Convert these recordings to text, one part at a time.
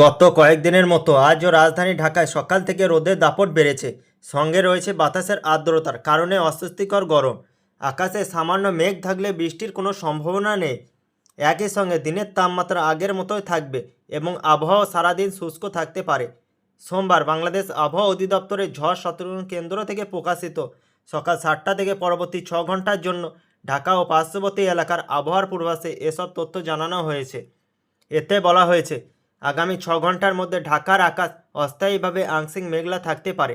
গত কয়েকদিনের মতো আজও রাজধানী ঢাকায় সকাল থেকে রোদের দাপট বেড়েছে। সঙ্গে রয়েছে বাতাসের আর্দ্রতার কারণে অস্বস্তিকর গরম। আকাশে সামান্য মেঘ থাকলে বৃষ্টির কোনো সম্ভাবনা নেই। একই সঙ্গে দিনের তাপমাত্রা আগের মতোই থাকবে এবং আবহাওয়া সারাদিন শুষ্ক থাকতে পারে। সোমবার বাংলাদেশ আবহাওয়া অধিদপ্তরের ঝড় সতর্ক কেন্দ্র থেকে প্রকাশিত সকাল সাতটা থেকে পরবর্তী ছ ঘণ্টার জন্য ঢাকা ও পার্শ্ববর্তী এলাকার আবহাওয়ার পূর্বাসে এসব তথ্য জানানো হয়েছে। এতে বলা হয়েছে আগামী ছ ঘণ্টার মধ্যে ঢাকার আকাশ অস্থায়ীভাবে আংশিক মেঘলা থাকতে পারে,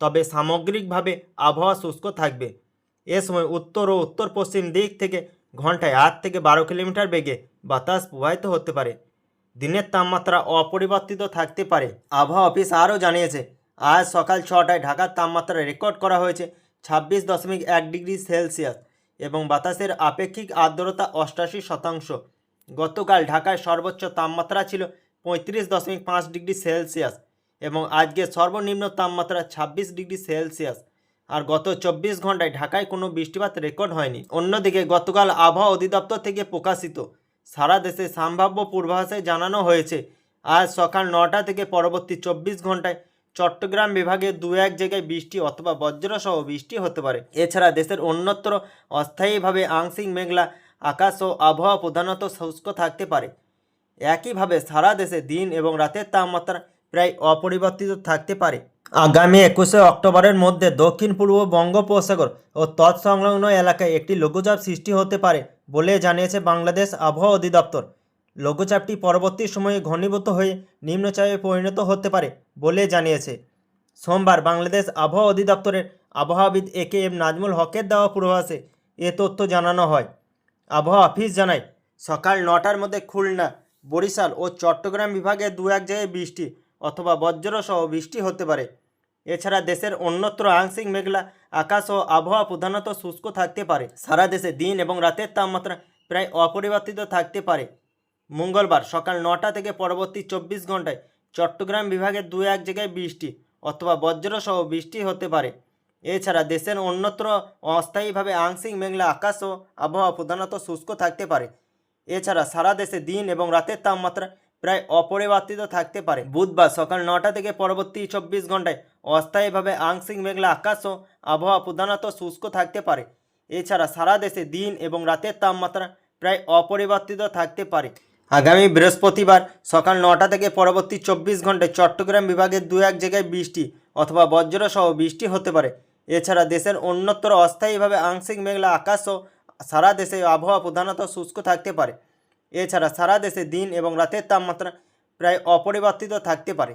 তবে সামগ্রিকভাবে আবহাওয়া শুষ্ক থাকবে। এ সময় উত্তর ও উত্তর পশ্চিম দিক থেকে ঘন্টায় আট থেকে বারো কিলোমিটার বেগে বাতাস প্রবাহিত হতে পারে। দিনের তাপমাত্রা অপরিবর্তিত থাকতে পারে, আবহাওয়া অফিস আরও জানিয়েছে। আজ সকাল ছটায় ঢাকার তাপমাত্রা রেকর্ড করা হয়েছে ছাব্বিশ দশমিক এক ডিগ্রি সেলসিয়াস এবং বাতাসের আপেক্ষিক আর্দ্রতা অষ্টাশি শতাংশ। গতকাল ঢাকায় সর্বোচ্চ তাপমাত্রা ছিল পঁয়ত্রিশ দশমিক পাঁচ ডিগ্রি সেলসিয়াস এবং আজকে সর্বনিম্ন তাপমাত্রা ছাব্বিশ ডিগ্রি সেলসিয়াস। আর গত চব্বিশ ঘন্টায় ঢাকায় কোনো বৃষ্টিপাত রেকর্ড হয়নি। অন্যদিকে গতকাল আবহাওয়া অধিদপ্তর থেকে প্রকাশিত সারা দেশে সম্ভাব্য পূর্বাভাসে জানানো হয়েছে, আজ সকাল নটা থেকে পরবর্তী চব্বিশ ঘন্টায় চট্টগ্রাম বিভাগে দু এক জায়গায় বৃষ্টি অথবা বজ্রসহ বৃষ্টি হতে পারে। এছাড়া দেশের অন্যত্র অস্থায়ীভাবে আংশিক মেঘলা আকাশ ও আবহাওয়া প্রধানত শুষ্ক থাকতে পারে। একইভাবে সারা দেশে দিন এবং রাতের তাপমাত্রা প্রায় অপরিবর্তিত থাকতে পারে। আগামী একুশে অক্টোবরের মধ্যে দক্ষিণ পূর্ব বঙ্গোপসাগর ও তৎসংলগ্ন এলাকায় একটি লঘুচাপ সৃষ্টি হতে পারে বলে জানিয়েছে বাংলাদেশ আবহাওয়া অধিদপ্তর। লঘুচাপটি পরবর্তী সময়ে ঘনীভূত হয়ে নিম্নচাপে পরিণত হতে পারে বলে জানিয়েছে। সোমবার বাংলাদেশ আবহাওয়া অধিদপ্তরের আবহাওয়াবিদ এ কে এম নাজমুল হকের দেওয়া পূর্বাভাসে এ তথ্য জানানো হয়। আবহাওয়া অফিস জানায়, সকাল নটার মধ্যে খুলনা বরিশাল ও চট্টগ্রাম বিভাগে দু এক জায়গায় বৃষ্টি অথবা বজ্রসহ বৃষ্টি হতে পারে। এছাড়া দেশের অন্যত্র আংশিক মেঘলা আকাশ ও আবহাওয়া প্রধানত শুষ্ক থাকতে পারে। সারা দেশে দিন এবং রাতের তাপমাত্রা প্রায় অপরিবর্তিত থাকতে পারে। মঙ্গলবার সকাল নটা থেকে পরবর্তী চব্বিশ ঘন্টায় চট্টগ্রাম বিভাগের দু এক জায়গায় বৃষ্টি অথবা বজ্রসহ বৃষ্টি হতে পারে। এছাড়া দেশের অন্যত্র অস্থায়ীভাবে আংশিক মেঘলা আকাশ ও আবহাওয়া প্রধানত শুষ্ক থাকতে পারে। এছাড়া সারা দেশে দিন এবং রাতের তাপমাত্রা প্রায় অপরিবর্তিত থাকতে পারে। বুধবার সকাল নটা থেকে পরবর্তী চব্বিশ ঘন্টায় অস্থায়ীভাবে আংশিক মেঘলা আকাশ ও আবহাওয়া প্রধানত শুষ্ক থাকতে পারে। এছাড়া সারা দেশে দিন এবং রাতের তাপমাত্রা প্রায় অপরিবর্তিত থাকতে পারে। আগামী বৃহস্পতিবার সকাল নটা থেকে পরবর্তী চব্বিশ ঘন্টায় চট্টগ্রাম বিভাগের দু এক জায়গায় বৃষ্টি অথবা বজ্রসহ বৃষ্টি হতে পারে। এছাড়া দেশের অন্যত্র অস্থায়ীভাবে আংশিক মেঘলা আকাশ ও সারা দেশে আবহাওয়া প্রধানত শুষ্ক থাকতে পারে। এছাড়া সারা দেশে দিন এবং রাতের তাপমাত্রা প্রায় অপরিবর্তিত থাকতে পারে।